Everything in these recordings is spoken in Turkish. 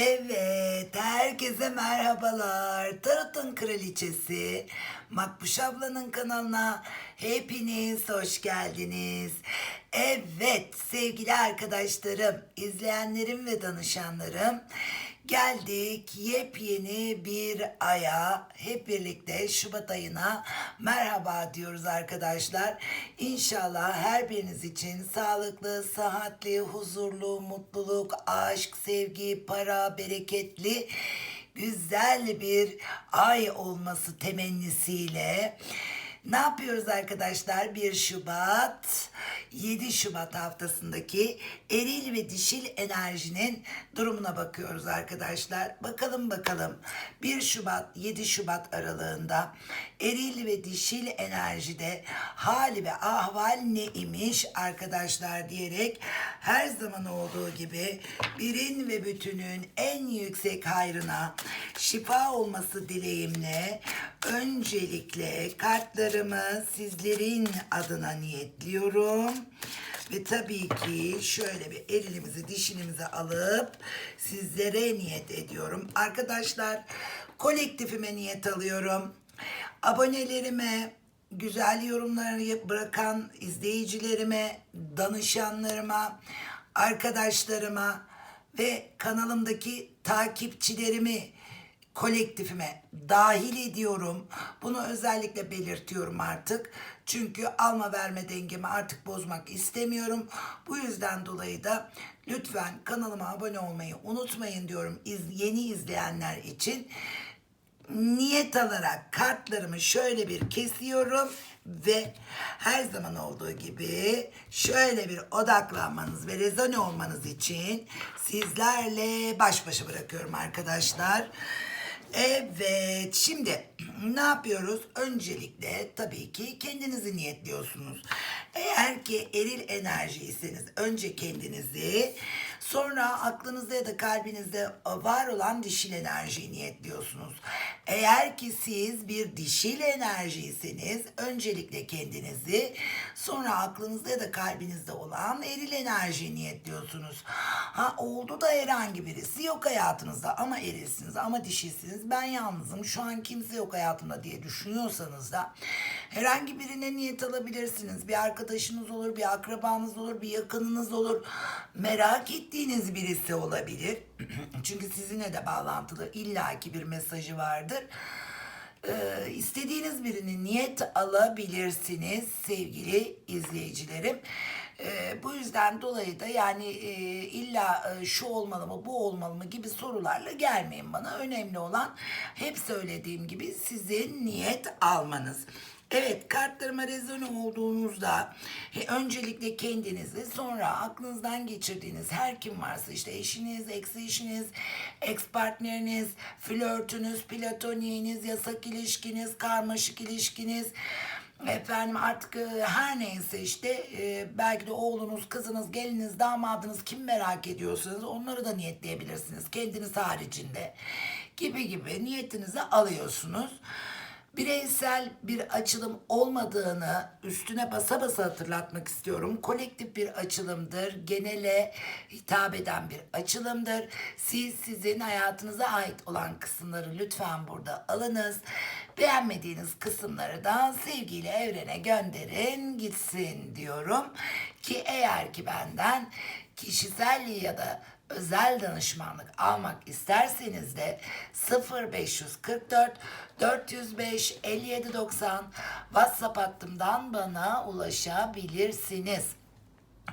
Evet, herkese merhabalar. Tarot'un kraliçesi Makbuş ablanın kanalına hepiniz hoş geldiniz. Evet, sevgili arkadaşlarım, izleyenlerim ve danışanlarım, geldik yepyeni bir aya hep birlikte Şubat ayına merhaba diyoruz arkadaşlar. İnşallah her biriniz için sağlıklı, sıhhatli, huzurlu, mutluluk, aşk, sevgi, para, bereketli güzel bir ay olması temennisiyle ne yapıyoruz arkadaşlar? 1 Şubat, 7 Şubat haftasındaki eril ve dişil enerjinin durumuna bakıyoruz arkadaşlar. Bakalım bakalım 1 Şubat, 7 Şubat aralığında eril ve dişil enerjide hali ve ahval ne imiş arkadaşlar diyerek her zaman olduğu gibi birin ve bütünün en yüksek hayrına şifa olması dileğimle öncelikle kartlarımı sizlerin adına niyetliyorum. Ve tabii ki şöyle bir elimizi dişinimize alıp sizlere niyet ediyorum. Arkadaşlar kolektifime niyet alıyorum. Abonelerime, güzel yorumları bırakan izleyicilerime, danışanlarıma, arkadaşlarıma ve kanalımdaki takipçilerimi kolektifime dahil ediyorum. Bunu özellikle belirtiyorum artık. Çünkü alma verme dengemi artık bozmak istemiyorum. Bu yüzden dolayı da lütfen kanalıma abone olmayı unutmayın diyorum iz, yeni izleyenler için. Niyet alarak kartlarımı şöyle bir kesiyorum ve her zaman olduğu gibi şöyle bir odaklanmanız ve rezone olmanız için sizlerle baş başa bırakıyorum arkadaşlar. Evet, şimdi ne yapıyoruz? Öncelikle tabii ki kendinizi niyetliyorsunuz. Eğer ki eril enerjiyseniz önce kendinizi, sonra aklınızda ya da kalbinizde var olan dişil enerjiyi niyetliyorsunuz. Eğer ki siz bir dişil enerjiyseniz öncelikle kendinizi, sonra aklınızda ya da kalbinizde olan eril enerjiyi niyetliyorsunuz. Ha oldu da herhangi birisi yok hayatınızda ama erilsiniz ama dişilsiniz. Ben yalnızım şu an kimse yok hayatımda diye düşünüyorsanız da herhangi birine niyet alabilirsiniz. Bir arkadaşınız olur, bir akrabanız olur, bir yakınınız olur. Merak ettiğiniz birisi olabilir. Çünkü sizinle de bağlantılı illaki bir mesajı vardır. Ee, istediğiniz birini niyet alabilirsiniz sevgili izleyicilerim. Ee, bu yüzden dolayı da yani e, illa e, şu olmalı mı bu olmalı mı gibi sorularla gelmeyin bana. Önemli olan hep söylediğim gibi sizin niyet almanız. Evet kartlarıma rezone olduğunuzda he, öncelikle kendinizi sonra aklınızdan geçirdiğiniz her kim varsa işte eşiniz, ex eşiniz, ex partneriniz, flörtünüz, platoniğiniz, yasak ilişkiniz, karmaşık ilişkiniz, Efendim artık e, her neyse işte e, belki de oğlunuz, kızınız, geliniz, damadınız kim merak ediyorsanız onları da niyetleyebilirsiniz. Kendiniz haricinde gibi gibi niyetinizi alıyorsunuz bireysel bir açılım olmadığını üstüne basa basa hatırlatmak istiyorum. Kolektif bir açılımdır. Genele hitap eden bir açılımdır. Siz sizin hayatınıza ait olan kısımları lütfen burada alınız. Beğenmediğiniz kısımları da sevgiyle evrene gönderin gitsin diyorum. Ki eğer ki benden kişisel ya da özel danışmanlık almak isterseniz de 0544 405 5790 WhatsApp hattımdan bana ulaşabilirsiniz.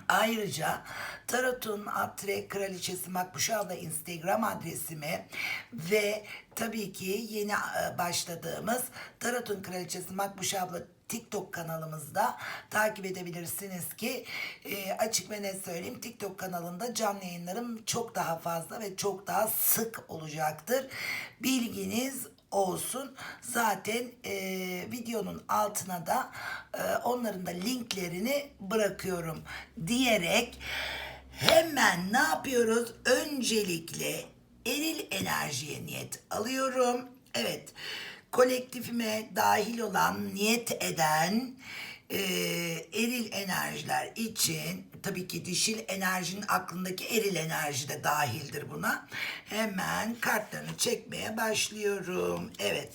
Ayrıca Tarot'un Atre Kraliçesi Makbuşa adlı Instagram adresimi ve tabii ki yeni e, başladığımız Tarot'un Kraliçesi Makbuşa abla TikTok kanalımızda takip edebilirsiniz ki e, açık ve net söyleyeyim TikTok kanalında canlı yayınlarım çok daha fazla ve çok daha sık olacaktır. Bilginiz olsun. Zaten e, videonun altına da e, onların da linklerini bırakıyorum diyerek hemen ne yapıyoruz? Öncelikle eril enerjiye niyet alıyorum. Evet kolektifime dahil olan, niyet eden e, eril enerjiler için tabii ki dişil enerjinin aklındaki eril enerji de dahildir buna. Hemen kartlarını çekmeye başlıyorum. Evet.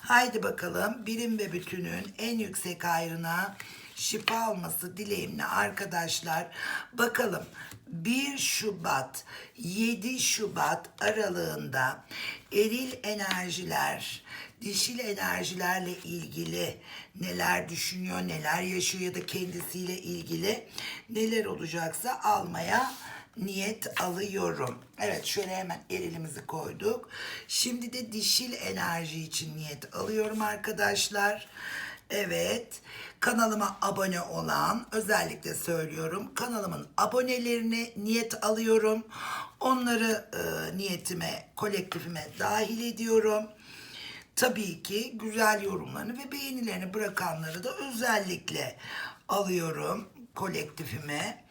Haydi bakalım bilim ve bütünün en yüksek ayrına şifa alması dileğimle arkadaşlar. Bakalım 1 Şubat 7 Şubat aralığında eril enerjiler dişil enerjilerle ilgili neler düşünüyor, neler yaşıyor ya da kendisiyle ilgili neler olacaksa almaya niyet alıyorum. Evet şöyle hemen erilimizi koyduk. Şimdi de dişil enerji için niyet alıyorum arkadaşlar. Evet kanalıma abone olan özellikle söylüyorum kanalımın abonelerini niyet alıyorum. Onları e, niyetime kolektifime dahil ediyorum. Tabii ki güzel yorumlarını ve beğenilerini bırakanları da özellikle alıyorum kolektifime.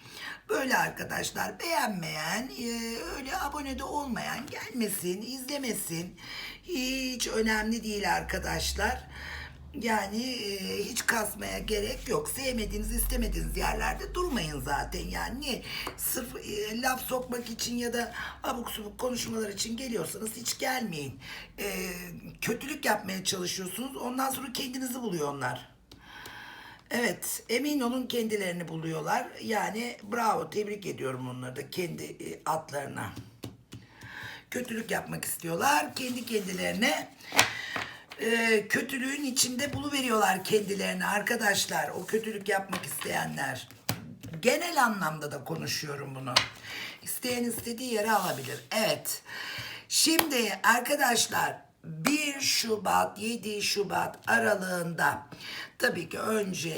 Böyle arkadaşlar beğenmeyen, e, öyle abonede olmayan gelmesin, izlemesin. Hiç önemli değil arkadaşlar. Yani e, hiç kasmaya gerek yok. Sevmediğiniz, istemediğiniz yerlerde durmayın zaten. Yani niye? Sırf e, laf sokmak için ya da abuk subuk konuşmalar için geliyorsanız hiç gelmeyin. E, kötülük yapmaya çalışıyorsunuz. Ondan sonra kendinizi buluyor onlar. Evet, emin olun kendilerini buluyorlar. Yani bravo, tebrik ediyorum onları da kendi e, atlarına. Kötülük yapmak istiyorlar. Kendi kendilerine e, kötülüğün içinde buluveriyorlar kendilerini arkadaşlar. O kötülük yapmak isteyenler. Genel anlamda da konuşuyorum bunu. İsteyen istediği yere alabilir. Evet. Şimdi arkadaşlar 1 Şubat 7 Şubat aralığında. Tabii ki önce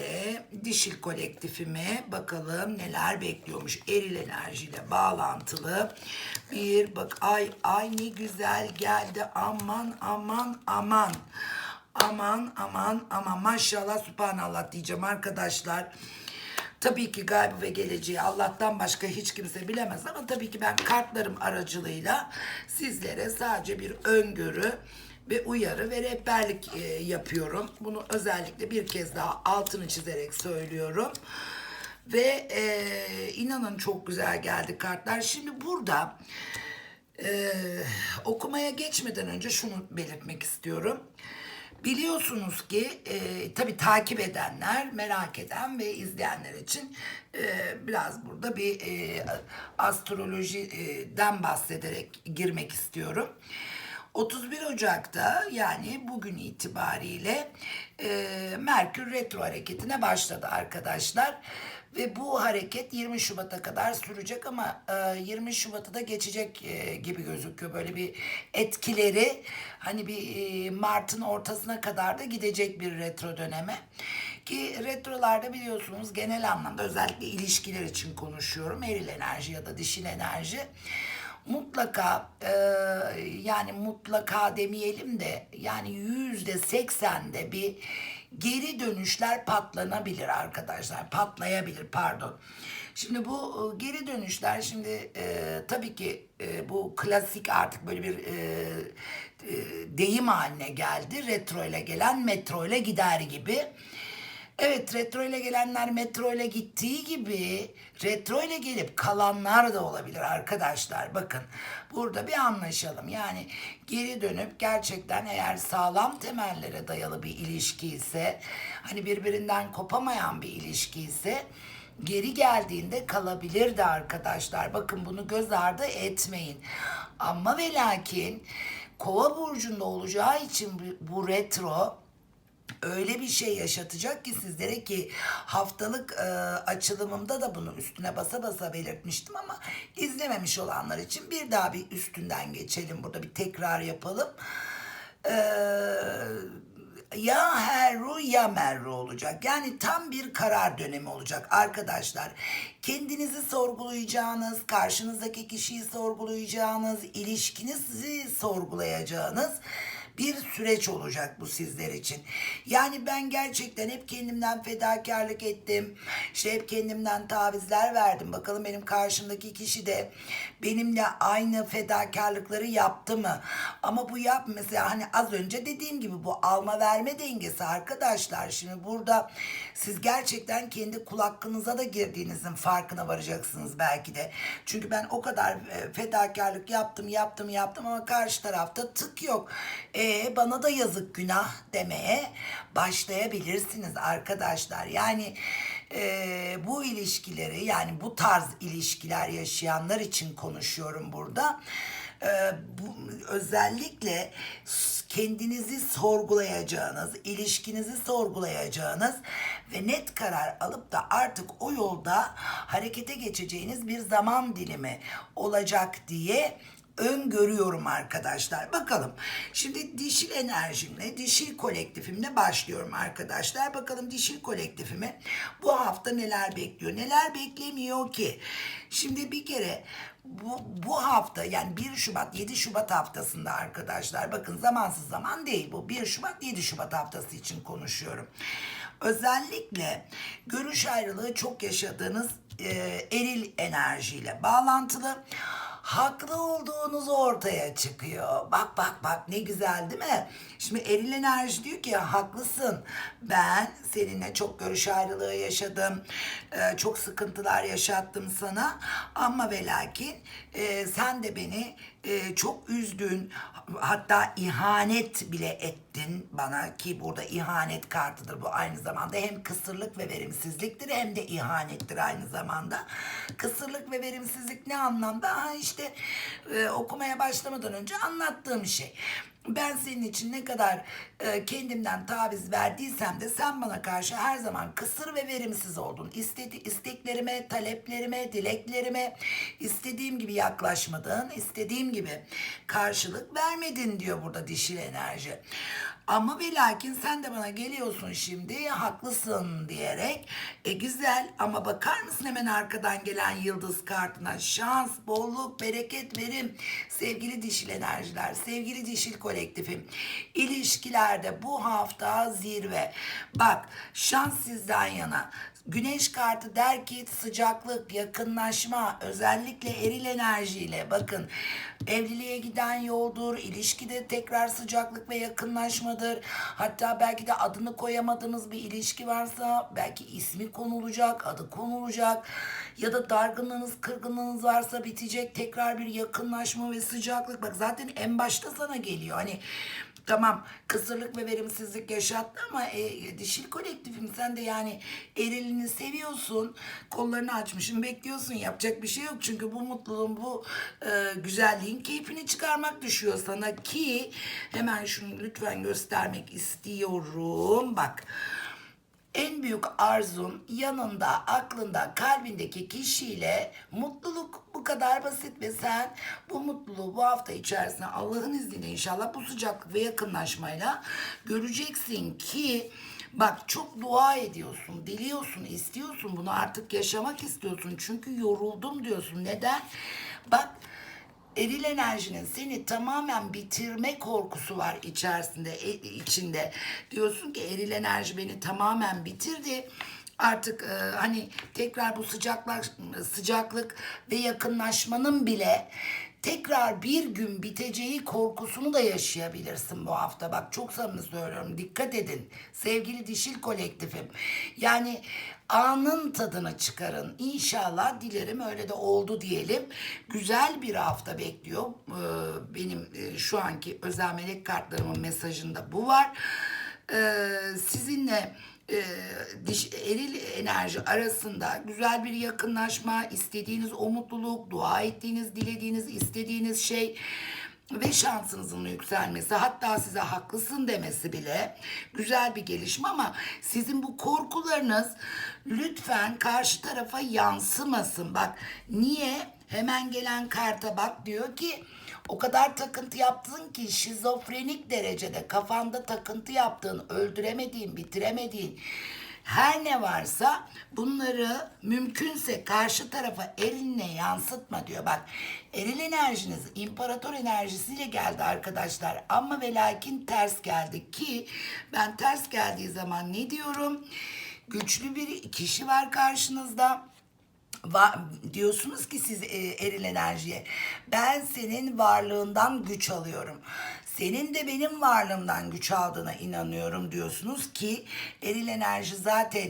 dişil kolektifime bakalım neler bekliyormuş. Eril enerjiyle bağlantılı bir bak ay ay ne güzel geldi. Aman aman aman. Aman aman aman. Maşallah subhanallah diyeceğim arkadaşlar. Tabii ki gaybı ve geleceği Allah'tan başka hiç kimse bilemez ama tabii ki ben kartlarım aracılığıyla sizlere sadece bir öngörü ve uyarı ve rehberlik e, yapıyorum. Bunu özellikle bir kez daha altını çizerek söylüyorum. Ve e, inanın çok güzel geldi kartlar. Şimdi burada e, okumaya geçmeden önce şunu belirtmek istiyorum. Biliyorsunuz ki e, tabii takip edenler, merak eden ve izleyenler için e, biraz burada bir e, astrolojiden bahsederek girmek istiyorum. 31 Ocak'ta yani bugün itibariyle e, Merkür retro hareketine başladı arkadaşlar. Ve bu hareket 20 Şubat'a kadar sürecek ama e, 20 Şubat'ı da geçecek e, gibi gözüküyor. Böyle bir etkileri hani bir Mart'ın ortasına kadar da gidecek bir retro döneme. Ki retrolarda biliyorsunuz genel anlamda özellikle ilişkiler için konuşuyorum. Eril enerji ya da dişil enerji mutlaka e, yani mutlaka demeyelim de yani yüzde seksende bir geri dönüşler patlanabilir arkadaşlar patlayabilir pardon. Şimdi bu e, geri dönüşler şimdi e, tabii ki e, bu klasik artık böyle bir e, deyim haline geldi. Retro ile gelen metro ile gider gibi. Evet retro ile gelenler metro ile gittiği gibi retro ile gelip kalanlar da olabilir arkadaşlar. Bakın burada bir anlaşalım. Yani geri dönüp gerçekten eğer sağlam temellere dayalı bir ilişki ise hani birbirinden kopamayan bir ilişki ise geri geldiğinde kalabilir de arkadaşlar. Bakın bunu göz ardı etmeyin. Ama ve lakin kova burcunda olacağı için bu retro öyle bir şey yaşatacak ki sizlere ki haftalık e, açılımımda da bunu üstüne basa basa belirtmiştim ama izlememiş olanlar için bir daha bir üstünden geçelim burada bir tekrar yapalım. Eee ya herru ya merru olacak. Yani tam bir karar dönemi olacak arkadaşlar. Kendinizi sorgulayacağınız, karşınızdaki kişiyi sorgulayacağınız, ilişkinizi sorgulayacağınız bir süreç olacak bu sizler için. Yani ben gerçekten hep kendimden fedakarlık ettim. İşte hep kendimden tavizler verdim. Bakalım benim karşımdaki kişi de benimle aynı fedakarlıkları yaptı mı? Ama bu yap mesela hani az önce dediğim gibi bu alma verme dengesi arkadaşlar. Şimdi burada siz gerçekten kendi kul hakkınıza da girdiğinizin farkına varacaksınız belki de. Çünkü ben o kadar e, fedakarlık yaptım yaptım yaptım ama karşı tarafta tık yok. E, bana da yazık günah demeye başlayabilirsiniz arkadaşlar. Yani e, bu ilişkileri yani bu tarz ilişkiler yaşayanlar için konuşuyorum burada. E, bu özellikle kendinizi sorgulayacağınız, ilişkinizi sorgulayacağınız ve net karar alıp da artık o yolda harekete geçeceğiniz bir zaman dilimi olacak diye öngörüyorum arkadaşlar. Bakalım. Şimdi dişil enerjimle, dişil kolektifimle başlıyorum arkadaşlar. Bakalım dişil kolektifimi bu hafta neler bekliyor, neler beklemiyor ki? Şimdi bir kere bu, bu hafta yani 1 Şubat 7 Şubat haftasında arkadaşlar bakın zamansız zaman değil bu 1 Şubat 7 Şubat haftası için konuşuyorum. Özellikle görüş ayrılığı çok yaşadığınız e, eril enerjiyle bağlantılı haklı olduğunuz ortaya çıkıyor. Bak bak bak ne güzel değil mi? Şimdi eril enerji diyor ki haklısın. Ben seninle çok görüş ayrılığı yaşadım. Ee, çok sıkıntılar yaşattım sana. Ama ve lakin e, sen de beni e, çok üzdün. Hatta ihanet bile ettin bana ki burada ihanet kartıdır bu aynı zamanda. Hem kısırlık ve verimsizliktir hem de ihanettir aynı zamanda. Kısırlık ve verimsizlik ne anlamda? Ha işte e, okumaya başlamadan önce anlattığım şey. Ben senin için ne kadar e, kendimden taviz verdiysem de sen bana karşı her zaman kısır ve verimsiz oldun. İstedi, isteklerime, taleplerime, dileklerime istediğim gibi yaklaşmadın, istediğim gibi karşılık vermedin diyor burada dişil enerji. Ama ve lakin sen de bana geliyorsun şimdi haklısın diyerek. E güzel ama bakar mısın hemen arkadan gelen yıldız kartına şans, bolluk, bereket, verim. Sevgili dişil enerjiler, sevgili dişil kolektifim. İlişkilerde bu hafta zirve. Bak şans sizden yana. Güneş kartı der ki sıcaklık, yakınlaşma, özellikle eril enerjiyle bakın evliliğe giden yoldur, ilişkide tekrar sıcaklık ve yakınlaşmadır. Hatta belki de adını koyamadığınız bir ilişki varsa belki ismi konulacak, adı konulacak ya da dargınlığınız, kırgınlığınız varsa bitecek tekrar bir yakınlaşma ve sıcaklık. Bak zaten en başta sana geliyor. Hani Tamam kısırlık ve verimsizlik yaşattı ama e, dişil kolektifim sen de yani erilini seviyorsun. Kollarını açmışsın bekliyorsun yapacak bir şey yok. Çünkü bu mutluluğun bu e, güzelliğin keyfini çıkarmak düşüyor sana ki hemen şunu lütfen göstermek istiyorum. Bak en büyük arzun yanında, aklında, kalbindeki kişiyle mutluluk kadar basit ve sen bu mutluluğu bu hafta içerisinde Allah'ın izniyle inşallah bu sıcaklık ve yakınlaşmayla göreceksin ki Bak çok dua ediyorsun, diliyorsun, istiyorsun bunu artık yaşamak istiyorsun. Çünkü yoruldum diyorsun. Neden? Bak eril enerjinin seni tamamen bitirme korkusu var içerisinde, e- içinde. Diyorsun ki eril enerji beni tamamen bitirdi. Artık e, hani tekrar bu sıcaklar, sıcaklık ve yakınlaşmanın bile tekrar bir gün biteceği korkusunu da yaşayabilirsin bu hafta. Bak çok samimi söylüyorum. Dikkat edin. Sevgili dişil kolektifim. Yani anın tadını çıkarın. İnşallah dilerim öyle de oldu diyelim. Güzel bir hafta bekliyor. Ee, benim e, şu anki özel melek kartlarımın mesajında bu var. Ee, sizinle e, diş, eril enerji arasında güzel bir yakınlaşma, istediğiniz o mutluluk, dua ettiğiniz, dilediğiniz, istediğiniz şey ve şansınızın yükselmesi hatta size haklısın demesi bile güzel bir gelişme ama sizin bu korkularınız lütfen karşı tarafa yansımasın. Bak niye? Hemen gelen karta bak diyor ki o kadar takıntı yaptın ki şizofrenik derecede kafanda takıntı yaptığın, öldüremediğin, bitiremediğin Her ne varsa bunları mümkünse karşı tarafa eline yansıtma diyor. Bak eril enerjiniz imparator enerjisiyle geldi arkadaşlar. Ama ve lakin ters geldi ki ben ters geldiği zaman ne diyorum? Güçlü bir kişi var karşınızda Va- diyorsunuz ki siz e, eril enerjiye ben senin varlığından güç alıyorum. Senin de benim varlığımdan güç aldığına inanıyorum diyorsunuz ki eril enerji zaten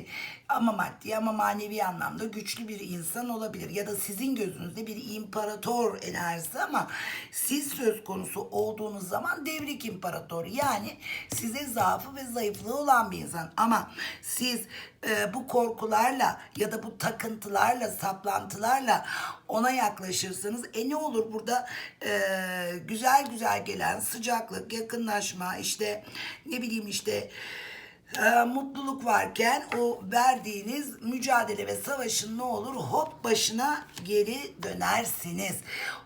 ama maddi ama manevi anlamda güçlü bir insan olabilir. Ya da sizin gözünüzde bir imparator enerjisi ama siz söz konusu olduğunuz zaman devrik imparator. Yani size zaafı ve zayıflığı olan bir insan. Ama siz e, bu korkularla ya da bu takıntılarla, saplantılarla ona yaklaşırsanız e ne olur burada e, güzel güzel gelen sıcaklık, yakınlaşma işte ne bileyim işte e, mutluluk varken o verdiğiniz mücadele ve savaşın ne olur hop başına geri dönersiniz.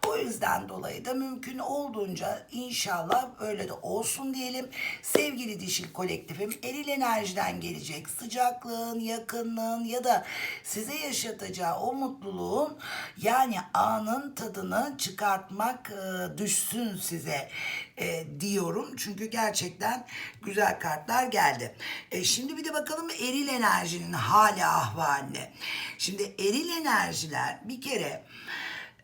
O yüzden dolayı da mümkün olduğunca inşallah öyle de olsun diyelim. Sevgili dişil kolektifim eril enerjiden gelecek sıcaklığın, yakınlığın ya da size yaşatacağı o mutluluğun yani anın tadını çıkartmak e, düşsün size e, diyorum. Çünkü gerçekten güzel kartlar geldi. E, şimdi bir de bakalım eril enerjinin hali ahvaline. Şimdi eril enerjiler bir kere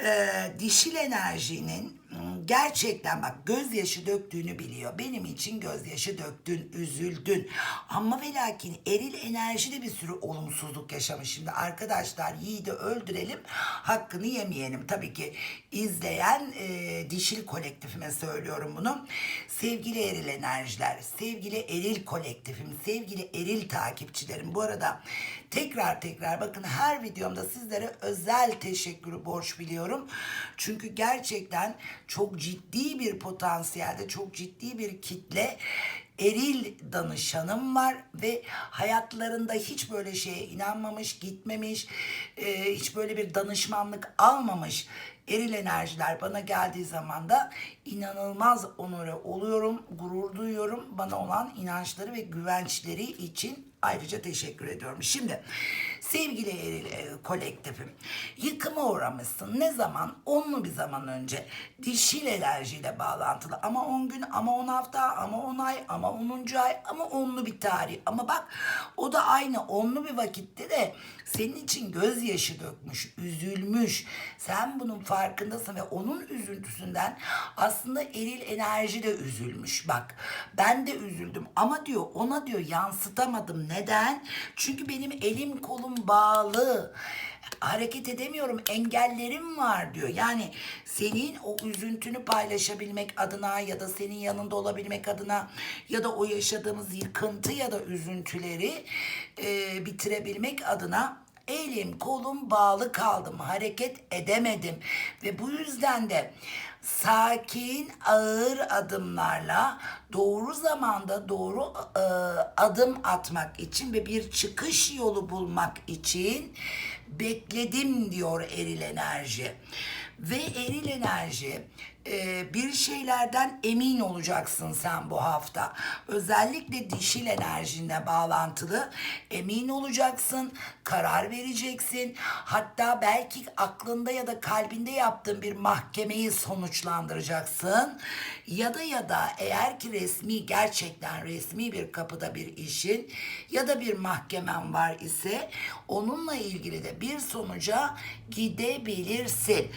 e, dişil enerjinin gerçekten bak gözyaşı döktüğünü biliyor. Benim için gözyaşı döktün, üzüldün. Ama ve lakin eril enerji de bir sürü olumsuzluk yaşamış. Şimdi arkadaşlar yiğidi öldürelim, hakkını yemeyelim. Tabii ki izleyen e, dişil kolektifime söylüyorum bunu. Sevgili eril enerjiler, sevgili eril kolektifim, sevgili eril takipçilerim. Bu arada tekrar tekrar bakın her videomda sizlere özel teşekkürü borç biliyorum. Çünkü gerçekten çok ciddi bir potansiyelde, çok ciddi bir kitle eril danışanım var ve hayatlarında hiç böyle şeye inanmamış, gitmemiş, e, hiç böyle bir danışmanlık almamış eril enerjiler bana geldiği zaman da inanılmaz onore oluyorum, gurur duyuyorum bana olan inançları ve güvençleri için ayrıca teşekkür ediyorum. Şimdi sevgili e, kolektifim yıkıma uğramışsın. Ne zaman? Onlu bir zaman önce dişil enerjiyle bağlantılı ama 10 gün ama 10 hafta ama 10 ay ama 10. ay ama onlu bir tarih. Ama bak o da aynı onlu bir vakitte de senin için gözyaşı dökmüş, üzülmüş. Sen bunun farkındasın ve onun üzüntüsünden aslında eril enerji de üzülmüş. Bak ben de üzüldüm ama diyor ona diyor yansıtamadım. Neden? Çünkü benim elim kolum bağlı hareket edemiyorum engellerim var diyor. Yani senin o üzüntünü paylaşabilmek adına ya da senin yanında olabilmek adına ya da o yaşadığımız yıkıntı ya da üzüntüleri e, bitirebilmek adına elim kolum bağlı kaldım hareket edemedim ve bu yüzden de sakin ağır adımlarla doğru zamanda doğru e, adım atmak için ve bir çıkış yolu bulmak için bekledim diyor eril enerji. Ve eril enerji e, bir şeylerden emin olacaksın sen bu hafta. Özellikle dişil enerjinle bağlantılı emin olacaksın, karar vereceksin. Hatta belki aklında ya da kalbinde yaptığın bir mahkemeyi sonuçlandıracaksın. Ya da ya da eğer ki resmi gerçekten resmi bir kapıda bir işin ya da bir mahkemen var ise onunla ilgili de bir sonuca gidebilirsin.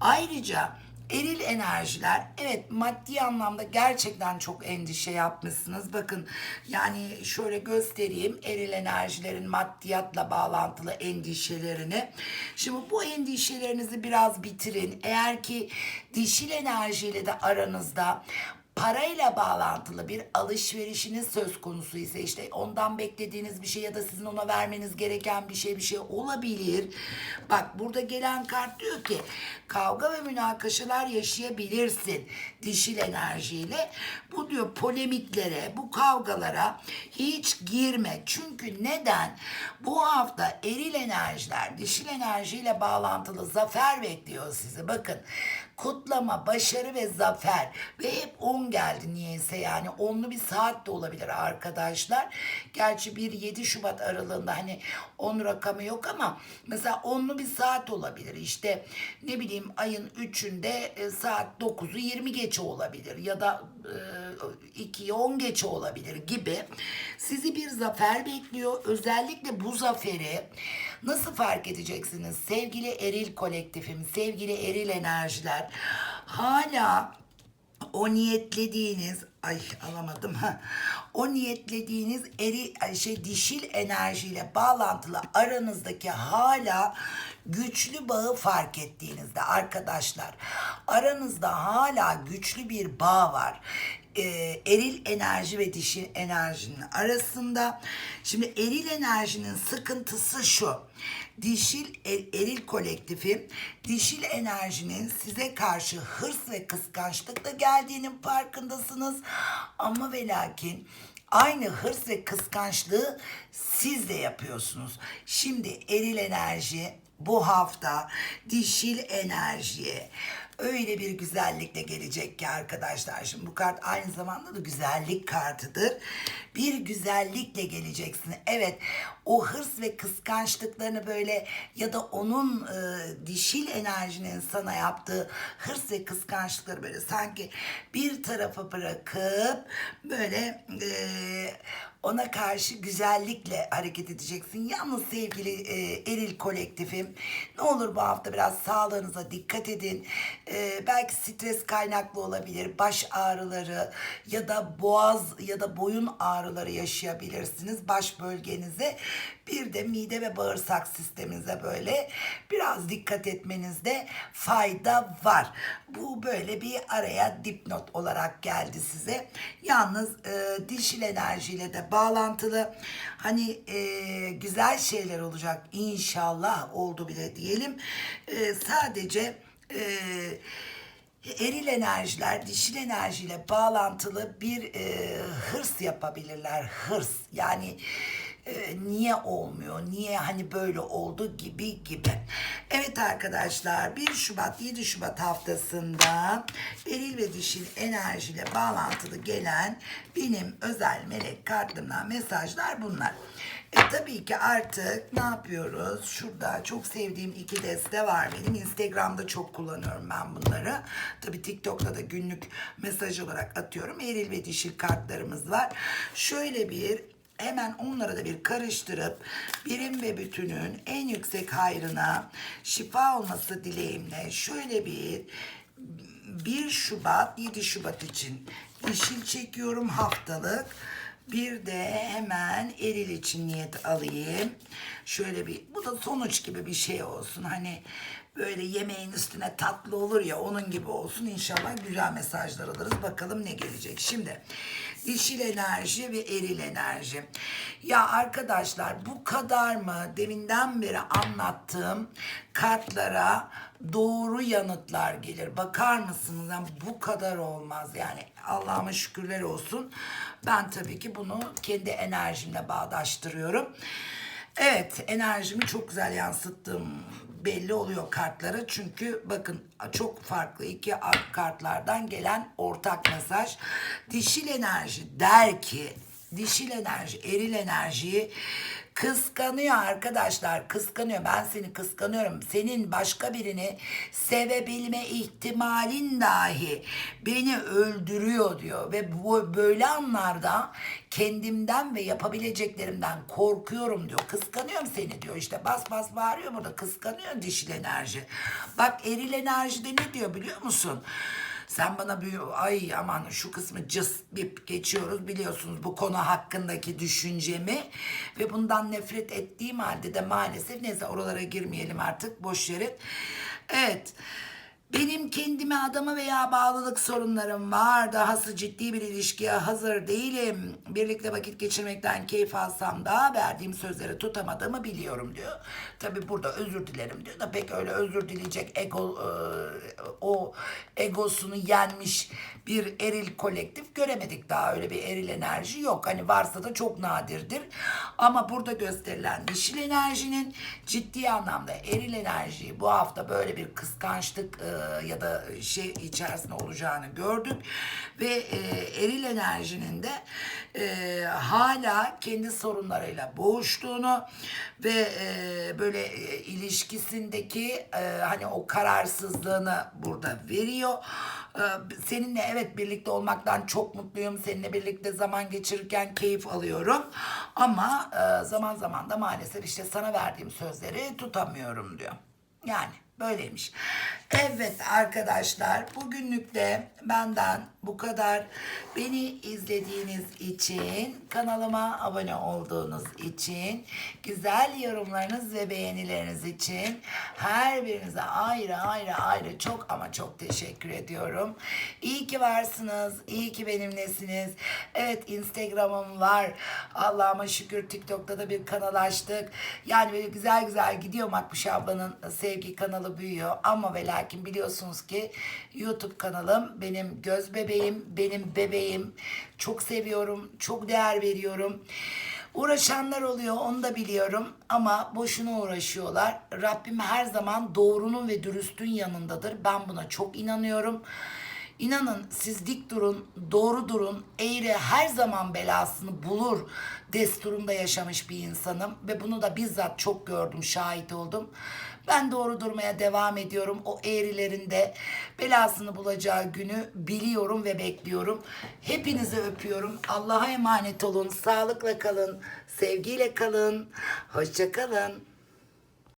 Ayrıca Eril enerjiler evet maddi anlamda gerçekten çok endişe yapmışsınız. Bakın yani şöyle göstereyim eril enerjilerin maddiyatla bağlantılı endişelerini. Şimdi bu endişelerinizi biraz bitirin. Eğer ki dişil enerjiyle de aranızda parayla bağlantılı bir alışverişiniz söz konusu ise işte ondan beklediğiniz bir şey ya da sizin ona vermeniz gereken bir şey bir şey olabilir. Bak burada gelen kart diyor ki kavga ve münakaşalar yaşayabilirsin dişil enerjiyle. Bu diyor polemiklere, bu kavgalara hiç girme. Çünkü neden? Bu hafta eril enerjiler dişil enerjiyle bağlantılı zafer bekliyor sizi. Bakın kutlama, başarı ve zafer ve hep 10 geldi niyeyse yani onlu bir saat de olabilir arkadaşlar. Gerçi bir 7 Şubat aralığında hani 10 rakamı yok ama mesela onlu bir saat olabilir. İşte ne bileyim ayın 3'ünde e, saat 9'u 20 geçe olabilir ya da e, 2'ye 10 geçe olabilir gibi. Sizi bir zafer bekliyor. Özellikle bu zaferi nasıl fark edeceksiniz? Sevgili eril kolektifim, sevgili eril enerjiler hala o niyetlediğiniz ay alamadım ha o niyetlediğiniz eri şey dişil enerjiyle bağlantılı aranızdaki hala güçlü bağı fark ettiğinizde arkadaşlar aranızda hala güçlü bir bağ var e, eril enerji ve dişil enerjinin arasında. Şimdi eril enerjinin sıkıntısı şu. Dişil er- eril kolektifi dişil enerjinin size karşı hırs ve kıskançlıkla geldiğinin farkındasınız. Ama ve lakin aynı hırs ve kıskançlığı siz de yapıyorsunuz. Şimdi eril enerji bu hafta dişil enerjiye öyle bir güzellikle gelecek ki arkadaşlar. Şimdi bu kart aynı zamanda da güzellik kartıdır. Bir güzellikle geleceksin. Evet o hırs ve kıskançlıklarını böyle ya da onun e, dişil enerjinin sana yaptığı hırs ve kıskançlıkları böyle sanki bir tarafa bırakıp böyle e, ona karşı güzellikle hareket edeceksin. Yalnız sevgili e, eril kolektifim ne olur bu hafta biraz sağlığınıza dikkat edin. E, belki stres kaynaklı olabilir. Baş ağrıları ya da boğaz ya da boyun ağrıları yaşayabilirsiniz baş bölgenize. Bir de mide ve bağırsak sisteminize böyle biraz dikkat etmenizde fayda var. Bu böyle bir araya dipnot olarak geldi size. Yalnız e, dişil enerjiyle de bağlantılı. Hani e, güzel şeyler olacak inşallah oldu bile diyelim. E, sadece e, eril enerjiler dişil enerjiyle bağlantılı bir e, hırs yapabilirler. Hırs yani e, niye olmuyor, niye hani böyle oldu gibi gibi. Evet arkadaşlar 1 Şubat 7 Şubat haftasında eril ve dişil enerjiyle bağlantılı gelen benim özel melek kartımdan mesajlar bunlar. E tabii ki artık ne yapıyoruz? Şurada çok sevdiğim iki deste var benim. Instagram'da çok kullanıyorum ben bunları. Tabii TikTok'ta da günlük mesaj olarak atıyorum. Eril ve dişil kartlarımız var. Şöyle bir hemen onları da bir karıştırıp birim ve bütünün en yüksek hayrına şifa olması dileğimle şöyle bir 1 Şubat 7 Şubat için yeşil çekiyorum haftalık. Bir de hemen eril için niyet alayım. Şöyle bir bu da sonuç gibi bir şey olsun. Hani böyle yemeğin üstüne tatlı olur ya onun gibi olsun. İnşallah güzel mesajlar alırız. Bakalım ne gelecek. Şimdi dişil enerji ve eril enerji. Ya arkadaşlar bu kadar mı deminden beri anlattığım kartlara doğru yanıtlar gelir. Bakar mısınız? Yani bu kadar olmaz yani. Allah'ıma şükürler olsun. Ben tabii ki bunu kendi enerjimle bağdaştırıyorum. Evet enerjimi çok güzel yansıttım belli oluyor kartlara. Çünkü bakın çok farklı iki kartlardan gelen ortak mesaj. Dişil enerji der ki dişil enerji, eril enerjiyi kıskanıyor arkadaşlar. Kıskanıyor. Ben seni kıskanıyorum. Senin başka birini sevebilme ihtimalin dahi beni öldürüyor diyor. Ve bu böyle anlarda kendimden ve yapabileceklerimden korkuyorum diyor. Kıskanıyorum seni diyor. İşte bas bas bağırıyor burada. Kıskanıyor dişil enerji. Bak eril enerjide ne diyor biliyor musun? Sen bana bir ay aman şu kısmı cıs bip geçiyoruz biliyorsunuz bu konu hakkındaki düşüncemi ve bundan nefret ettiğim halde de maalesef neyse oralara girmeyelim artık boş yere. Evet. Benim kendime adama veya bağlılık sorunlarım var. Dahası ciddi bir ilişkiye hazır değilim. Birlikte vakit geçirmekten keyif alsam da verdiğim sözleri tutamadığımı biliyorum diyor. Tabi burada özür dilerim diyor da pek öyle özür dileyecek ego e, o egosunu yenmiş bir eril kolektif göremedik daha öyle bir eril enerji yok. Hani varsa da çok nadirdir. Ama burada gösterilen dişil enerjinin ciddi anlamda eril enerjiyi bu hafta böyle bir kıskançlık e, ya da şey içerisinde olacağını gördük ve e, eril enerjinin de e, hala kendi sorunlarıyla boğuştuğunu ve e, böyle e, ilişkisindeki e, hani o kararsızlığını burada veriyor. E, seninle evet birlikte olmaktan çok mutluyum. Seninle birlikte zaman geçirirken keyif alıyorum. Ama e, zaman zaman da maalesef işte sana verdiğim sözleri tutamıyorum diyor. Yani böyleymiş. Evet arkadaşlar bugünlük de benden bu kadar. Beni izlediğiniz için, kanalıma abone olduğunuz için, güzel yorumlarınız ve beğenileriniz için her birinize ayrı ayrı ayrı çok ama çok teşekkür ediyorum. İyi ki varsınız, iyi ki benimlesiniz. Evet Instagram'ım var. Allah'ıma şükür TikTok'ta da bir kanal açtık. Yani böyle güzel güzel gidiyor Makbuş ablanın sevgi kanalı büyüyor. Ama ve lakin biliyorsunuz ki YouTube kanalım benim göz bebeğim, benim bebeğim. Çok seviyorum, çok değer veriyorum. Uğraşanlar oluyor onu da biliyorum ama boşuna uğraşıyorlar. Rabbim her zaman doğrunun ve dürüstün yanındadır. Ben buna çok inanıyorum. İnanın siz dik durun, doğru durun, eğri her zaman belasını bulur desturunda yaşamış bir insanım ve bunu da bizzat çok gördüm, şahit oldum. Ben doğru durmaya devam ediyorum. O eğrilerin de belasını bulacağı günü biliyorum ve bekliyorum. Hepinizi öpüyorum. Allah'a emanet olun. Sağlıkla kalın. Sevgiyle kalın. Hoşça kalın.